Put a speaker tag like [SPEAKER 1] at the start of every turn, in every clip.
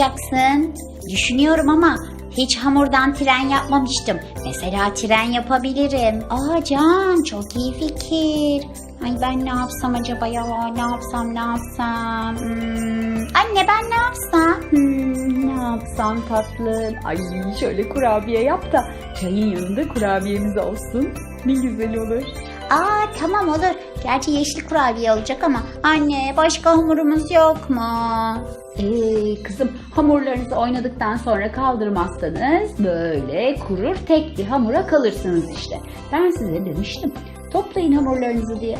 [SPEAKER 1] yapacaksın? Düşünüyorum ama hiç hamurdan tren yapmamıştım. Mesela tren yapabilirim. Aa Can çok iyi fikir. Ay ben ne yapsam acaba ya? Ne yapsam ne yapsam? Hmm, Anne ben ne yapsam?
[SPEAKER 2] Hmm, ne yapsam tatlım? Ay şöyle kurabiye yap da çayın yanında kurabiyemiz olsun. Ne güzel olur.
[SPEAKER 1] Aa tamam olur. Gerçi yeşil kurabiye olacak ama anne başka hamurumuz yok mu?
[SPEAKER 2] Ee, kızım hamurlarınızı oynadıktan sonra kaldırmazsanız böyle kurur tek bir hamura kalırsınız işte. Ben size demiştim toplayın hamurlarınızı diye.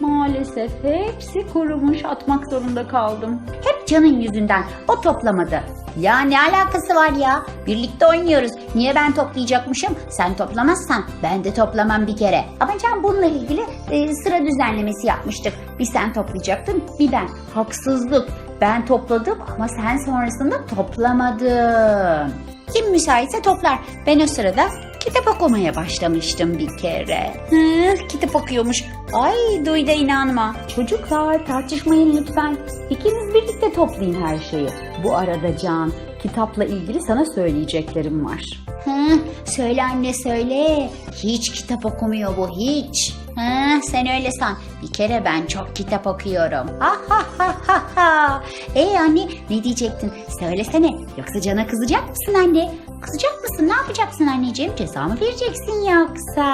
[SPEAKER 2] Maalesef hepsi kurumuş atmak zorunda kaldım.
[SPEAKER 1] Hep Can'ın yüzünden. O toplamadı. Ya ne alakası var ya? Birlikte oynuyoruz. Niye ben toplayacakmışım? Sen toplamazsan ben de toplamam bir kere. Ama Can bununla ilgili e, sıra düzenlemesi yapmıştık. Bir sen toplayacaktın, bir ben. Haksızlık. Ben topladım ama sen sonrasında toplamadın. Kim müsaitse toplar. Ben o sırada kitap okumaya başlamıştım bir kere. Hı, kitap okuyormuş. Ay duy da inanma.
[SPEAKER 2] Çocuklar tartışmayın lütfen. İkiniz birlikte toplayın her şeyi. Bu arada Can kitapla ilgili sana söyleyeceklerim var.
[SPEAKER 1] Hı, söyle anne söyle. Hiç kitap okumuyor bu hiç. Hı, sen öyle san. Bir kere ben çok kitap okuyorum. Ha ha ha ha ha. Ee anne ne diyecektin? Söylesene. Yoksa cana kızacak mısın anne? Kızacak mısın? Ne yapacaksın anneciğim? Ceza mı vereceksin yoksa?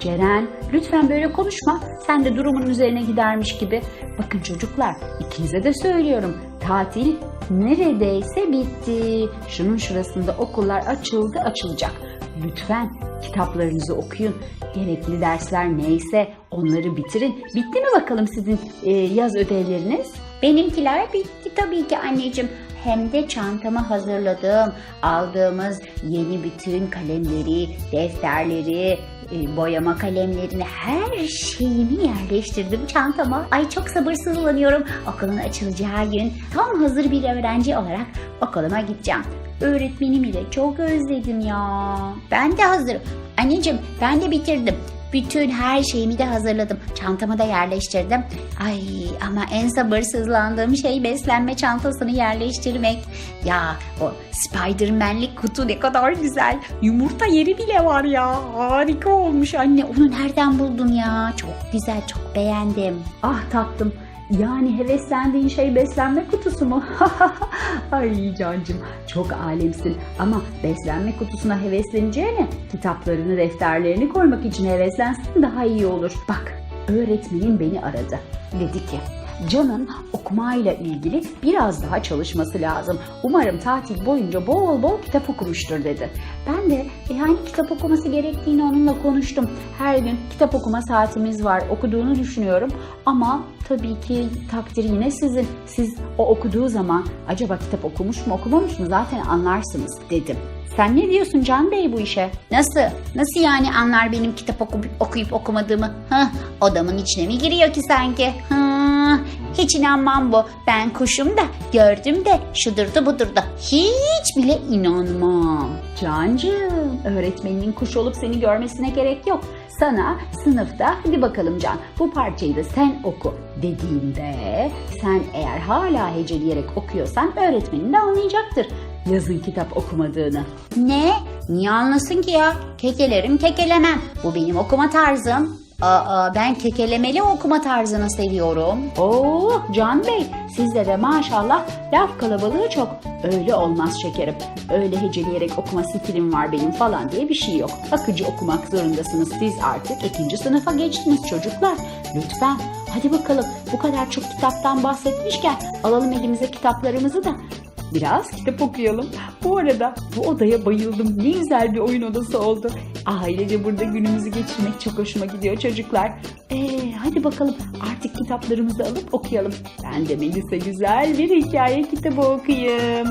[SPEAKER 2] Ceren lütfen böyle konuşma. Sen de durumun üzerine gidermiş gibi. Bakın çocuklar ikinize de söylüyorum. Tatil neredeyse bitti. Şunun şurasında okullar açıldı açılacak. Lütfen kitaplarınızı okuyun. Gerekli dersler neyse onları bitirin. Bitti mi bakalım sizin e, yaz ödevleriniz?
[SPEAKER 1] Benimkiler bitti tabii ki anneciğim. Hem de çantamı hazırladım. Aldığımız yeni bütün kalemleri, defterleri, e, boyama kalemlerini, her şeyimi yerleştirdim çantama. Ay çok sabırsızlanıyorum. Okulun açılacağı gün tam hazır bir öğrenci olarak okuluma gideceğim. Öğretmenimi de çok özledim ya. Ben de hazırım. Anneciğim ben de bitirdim. Bütün her şeyimi de hazırladım. Çantamı da yerleştirdim. Ay ama en sabırsızlandığım şey beslenme çantasını yerleştirmek. Ya o Spiderman'lik kutu ne kadar güzel. Yumurta yeri bile var ya. Harika olmuş anne. Onu nereden buldun ya? Çok güzel, çok beğendim.
[SPEAKER 2] Ah tatlım. Yani heveslendiğin şey beslenme kutusu mu? Ay cancım çok alemsin ama beslenme kutusuna hevesleneceğine kitaplarını defterlerini koymak için heveslensin daha iyi olur. Bak öğretmenim beni aradı. Dedi ki Can'ın okumayla ilgili biraz daha çalışması lazım. Umarım tatil boyunca bol bol kitap okumuştur dedi. Ben de e, hangi kitap okuması gerektiğini onunla konuştum. Her gün kitap okuma saatimiz var. Okuduğunu düşünüyorum ama tabii ki takdir yine sizin. Siz o okuduğu zaman acaba kitap okumuş mu okumamış mı zaten anlarsınız dedim. Sen ne diyorsun Can Bey bu işe?
[SPEAKER 1] Nasıl? Nasıl yani anlar benim kitap oku- okuyup okumadığımı? Hah, odamın içine mi giriyor ki sanki? Hah, hiç inanmam bu. Ben kuşum da gördüm de şudurdu budurdu. Hiç bile inanmam.
[SPEAKER 2] Cancığım, öğretmeninin kuş olup seni görmesine gerek yok. Sana sınıfta hadi bakalım Can bu parçayı da sen oku dediğinde sen eğer hala heceleyerek okuyorsan öğretmenin de anlayacaktır yazın kitap okumadığını.
[SPEAKER 1] Ne? Niye anlasın ki ya? Kekelerim kekelemem. Bu benim okuma tarzım. Aa, ben kekelemeli okuma tarzını seviyorum.
[SPEAKER 2] Oo Can Bey sizde de maşallah laf kalabalığı çok. Öyle olmaz şekerim. Öyle heceleyerek okuma stilim var benim falan diye bir şey yok. Akıcı okumak zorundasınız. Siz artık ikinci sınıfa geçtiniz çocuklar. Lütfen hadi bakalım bu kadar çok kitaptan bahsetmişken alalım elimize kitaplarımızı da Biraz kitap okuyalım. Bu arada bu odaya bayıldım. Ne güzel bir oyun odası oldu. Ailece burada günümüzü geçirmek çok hoşuma gidiyor çocuklar. Ee, hadi bakalım artık kitaplarımızı alıp okuyalım. Ben de Melisa güzel bir hikaye kitabı okuyayım.